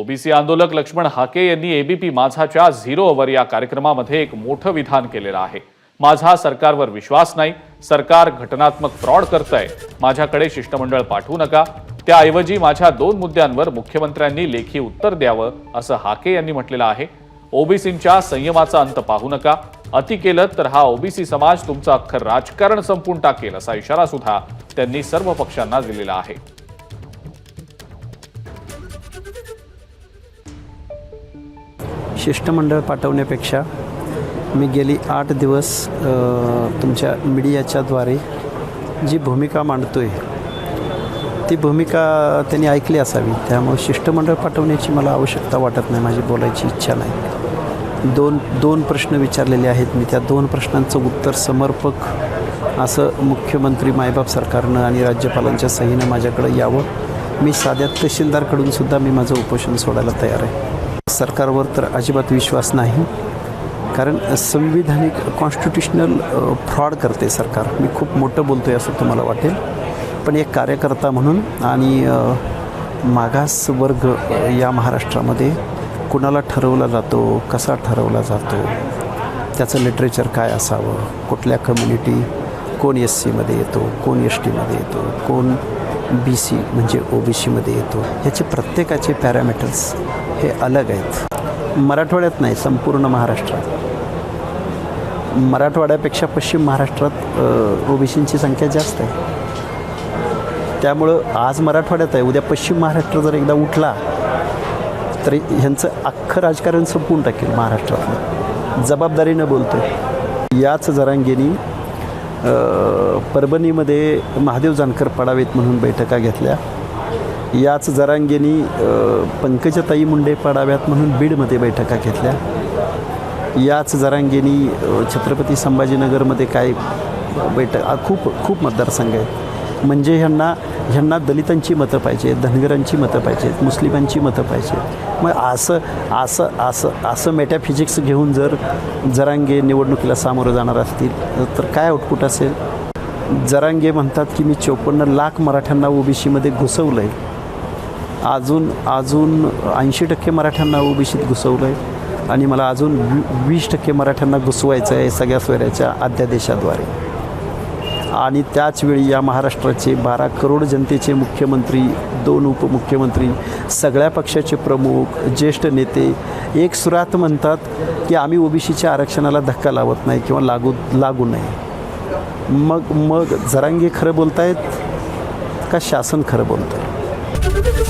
OBC आंदोलक लक्ष्मण हाके यांनी ABP माझाच्या zero our या कार्यक्रमामध्ये एक मोठं विधान केलेलं आहे. माझा सरकारवर विश्वास नाही. सरकार घटनात्मक फ्रॉड करतंय. माझ्याकडे शिष्टमंडळ पाठवू नका. त्याऐवजी माझ्या दोन मुद्द्यांवर मुख्यमंत्र्यांनी लेखी उत्तर द्यावं असं हाके यांनी म्हटलेलं आहे. ओबीसींच्या संयमाचा अंत पाहू नका. अति केलं तर हा ओबीसी समाज तुमचं अख्खं राजकारण संपून टाकेल असा इशारा सुद्धा त्यांनी सर्व पक्षांना दिलेला आहे. शिष्टमंडळ पाठवण्यापेक्षा मी गेली आठ दिवस तुमच्या मीडियाच्याद्वारे जी भूमिका मांडतो आहे ती भूमिका त्यांनी ऐकली असावी. त्यामुळे शिष्टमंडळ पाठवण्याची मला आवश्यकता वाटत नाही माझी बोलायची इच्छा नाही. दोन दोन प्रश्न विचारलेले आहेत मी. त्या दोन प्रश्नांचं उत्तर समर्पक असं मुख्यमंत्री मायबाप सरकारनं आणि राज्यपालांच्या सहीनं माझ्याकडं यावं. मी साध्या तहसीलदारकडून सुद्धा मी माझं उपोषण सोडायला तयार आहे. सरकारवर तर अजिबात विश्वास नाही. कारण संविधानिक कॉन्स्टिट्युशनल फ्रॉड करते सरकार. मी खूप मोठं बोलतो आहे असं तुम्हाला वाटेल. पण एक कार्यकर्ता म्हणून आणि मागास वर्ग या महाराष्ट्रामध्ये कुणाला ठरवला जातो कसा ठरवला जातो त्याचं लिटरेचर काय असावं कुठल्या कम्युनिटी कोण एस सीमध्ये येतो कोण एस टीमध्ये येतो कोण बी सी म्हणजे ओ बी सीमध्ये येतो ह्याचे प्रत्येकाचे पॅरामीटर्स हे अलग आहेत. मराठवाड्यात नाही संपूर्ण महाराष्ट्रात. मराठवाड्यापेक्षा पश्चिम महाराष्ट्रात ओबीसींची संख्या जास्त आहे. त्यामुळं आज मराठवाड्यात आहे. उद्या पश्चिम महाराष्ट्र जर एकदा उठला तरी ह्यांचं अख्खं राजकारण संपवून टाकेल महाराष्ट्रातलं. जबाबदारीनं बोलतो याच जरांगेनी परभणीमध्ये महादेव जानकर पडावेत म्हणून बैठका घेतल्या. याच जरांगेनी पंकजताई मुंडे पडाव्यात म्हणून बीडमध्ये बैठका घेतल्या. याच जरांगेनी छत्रपती संभाजीनगरमध्ये काय बैठक खूप खूप मतदारसंघ आहेत. म्हणजे ह्यांना ह्यांना दलितांची मतं पाहिजेत धनगरांची मतं पाहिजेत मुस्लिमांची मतं पाहिजेत मग असं असं असं असं मेटॅफिजिक्स घेऊन जर जरांगे निवडणुकीला सामोरं जाणार असतील तर काय आउटपुट असेल? जरांगे म्हणतात की मी चोपन्न लाख मराठ्यांना ओबीसीमध्ये घुसवलं आहे अजून अजून ऐंशी टक्के मराठ्यांना ओबीसीत घुसवलं आहे आणि मला अजून वी वीस टक्के मराठ्यांना घुसवायचं आहे सगळ्या सोयऱ्याच्या अध्यादेशाद्वारे. आणि त्याचवेळी या महाराष्ट्राचे बारा करोड जनतेचे मुख्यमंत्री दोन उपमुख्यमंत्री सगळ्या पक्षाचे प्रमुख ज्येष्ठ नेते एक सुरात म्हणतात की आम्ही ओबीसीच्या आरक्षणाला धक्का लावत नाही किंवा लागू लागू नाही मग मग जरांगे खरं बोलतायत का शासन खरं बोलतं आहे